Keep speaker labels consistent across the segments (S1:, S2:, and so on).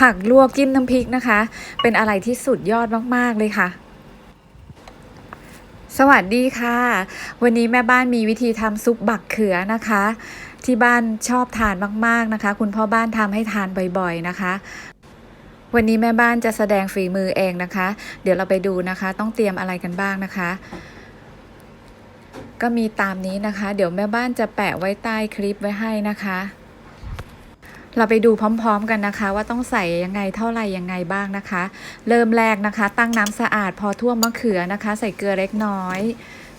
S1: ผักลวกจิ้มน้ำพริกนะคะ เป็นอะไรที่สุดยอดมาก ๆ เลยค่ะ สวัสดีค่ะ วันนี้แม่บ้านมีวิธีทำซุปบักเขือนะคะ ที่บ้านชอบทานมาก ๆนะคะ คุณพ่อบ้านทำให้ทานบ่อย ๆ นะคะวันนี้แม่บ้านจะแสดงฝีมือเองนะคะ เดี๋ยวเราไปดูนะคะ ต้องเตรียมอะไรกันบ้างนะคะ ก็มีตามนี้นะคะ เดี๋ยวแม่บ้านจะแปะไว้ใต้คลิปไว้ให้นะคะ เราไปดูพร้อมๆกันนะคะ ว่าต้องใส่ยังไงเท่าไหร่ยังไงบ้างนะคะ เริ่มแรกนะคะ ตั้งน้ำสะอาดพอท่วมมะเขือนะคะ ใส่เกลือเล็กน้อย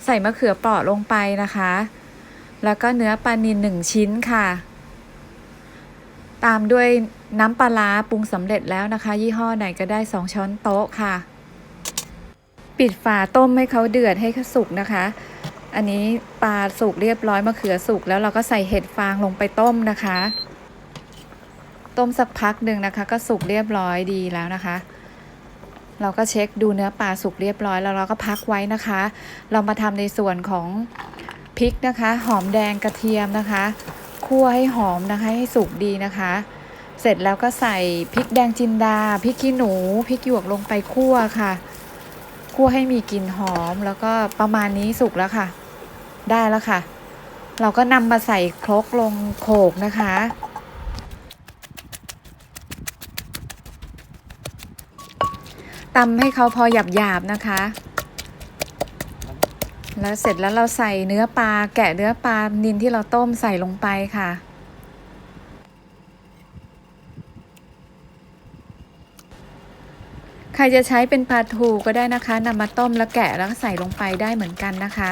S1: ใส่มะเขือเปราะลงไปนะคะ แล้วก็เนื้อปลานิลหนึ่งชิ้นค่ะ ตามด้วยน้ำปลาร้าปรุงสำเร็จแล้วนะคะ ยี่ห้อไหนก็ได้2ช้อนโต๊ะค่ะ ปิดฝาต้มให้เขาเดือดให้เขาสุกนะคะอันนี้ปลาสุกเรียบร้อยมะเขือสุกแล้วเราก็ใส่เห็ดฟางลงไปต้มนะคะ ต้มสักพักหนึ่งนะคะ ก็สุกเรียบร้อยดีแล้วนะคะ เราก็เช็คดูเนื้อปลาสุกเรียบร้อยแล้วเราก็พักไว้นะคะ เรามาทำในส่วนของพริกนะคะ หอมแดงกระเทียมนะคะคั่วให้หอมนะคะให้สุกดีนะคะ เสร็จแล้วก็ใส่พริกแดงจินดาพริกขี้หนูพริกหยวกลงไปคั่วค่ะคั่วให้มีกลิ่นหอมแล้วก็ประมาณนี้สุกแล้วค่ะ ได้แล้วค่ะ เราก็นำมาใส่ครกลงโขกนะคะ ตำให้เขาพอหยาบๆนะคะ แล้วเสร็จแล้วเราใส่เนื้อปลาแกะเนื้อปลานินที่เราต้มใส่ลงไปค่ะ ใครจะใช้เป็นปลาทูก็ได้นะคะนำมาต้มแล้วแกะแล้วใส่ลงไปได้เหมือนกันนะคะ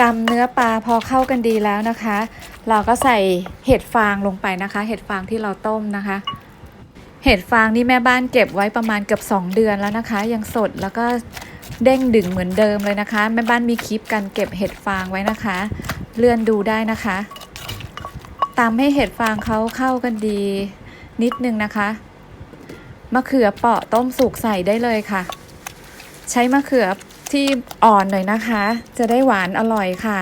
S1: ตำเนื้อปลาพอเข้ากันดีแล้วนะคะ เราก็ใส่เห็ดฟางลงไปนะคะ เห็ดฟางที่เราต้มนะคะ เห็ดฟางนี่แม่บ้านเก็บไว้ประมาณเกือบ2 เดือนแล้วนะคะ ยังสดแล้วก็เด้งดึงเหมือนเดิมเลยนะคะ แม่บ้านมีคลิปการเก็บเห็ดฟางไว้นะคะ เลื่อนดูได้นะคะตามให้เห็ดฟางเขาเข้ากันดี นิดนึงนะคะมะเขือเปาะต้มสุกใส่ได้เลยค่ะ ใช้มะเขือที่อ่อนหน่อยนะคะ จะได้หวานอร่อยค่ะ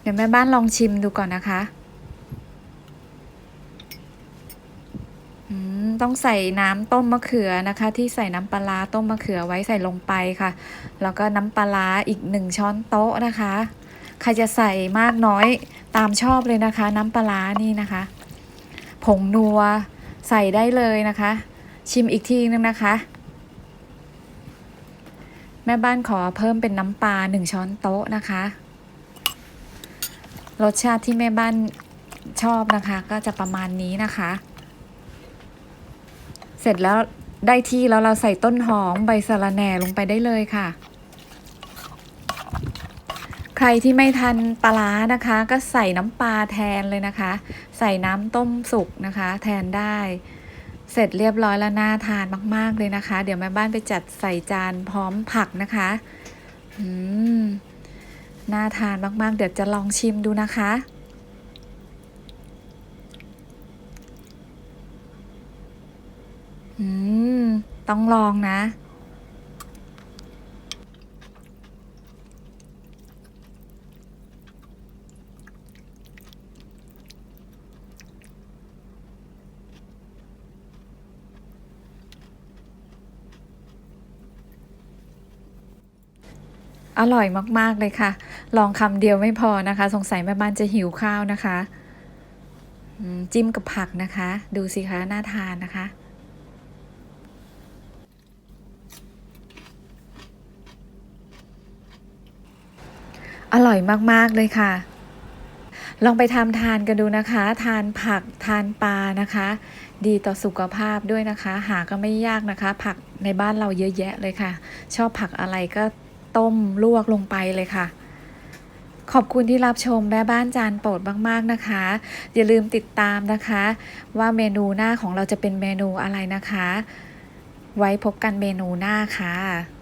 S1: เดี๋ยวแม่บ้านลองชิมดูก่อนนะคะอืมต้องใส่น้ำต้มมะเขือนะคะ ที่ใส่น้ำปลาต้มมะเขือไว้ใส่ลงไปค่ะ แล้วก็น้ำปลาอีกหนึ่งช้อนโต๊ะนะคะ ใครจะใส่มากน้อยตามชอบเลยนะคะ น้ำปลาร้านี่นะคะ ผงนัวใส่ได้เลยนะคะ ชิมอีกทีนึงนะคะ แม่บ้านขอเพิ่มเป็นน้ำปลาหนึ่งช้อนโต๊ะนะคะ รสชาติที่แม่บ้านชอบนะคะ ก็จะประมาณนี้นะคะ เสร็จแล้วได้ที่แล้วเราใส่ต้นหอมใบสะระแหน่ลงไปได้เลยค่ะ ใครที่ไม่ทันปลานะคะ ก็ใส่น้ำปลาแทนเลยนะคะ ใส่น้ำต้มสุกนะคะ แทนได้ เสร็จเรียบร้อยแล้วน่าทานมาก ๆ เลยนะคะ เดี๋ยวแม่บ้านไปจัดใส่จานพร้อมผักนะคะ อืม น่าทานมากๆ เดี๋ยวจะลองชิมดูนะคะ อืม ต้องลองนะ อร่อยมากๆเลยค่ะ ลองคำเดียวไม่พอนะคะ สงสัยแม่บ้านจะหิวข้าวนะคะ จิ้มกับผักนะคะ ดูสิคะน่าทานนะคะอร่อยมาก ๆ เลยค่ะ ลองไปทำทานกันดูนะคะ ทานผักทานปลานะคะ ดีต่อสุขภาพด้วยนะคะ หาก็ไม่ยากนะคะ ผักในบ้านเราเยอะแยะเลยค่ะ ชอบผักอะไรก็ ต้มลวกลงไปเลยค่ะ ขอบคุณที่รับชมแม่บ้านจานโปรดมากๆนะคะ อย่าลืมติดตามนะคะ ว่าเมนูหน้าของเราจะเป็นเมนูอะไรนะคะ ไว้พบกันเมนูหน้าค่ะ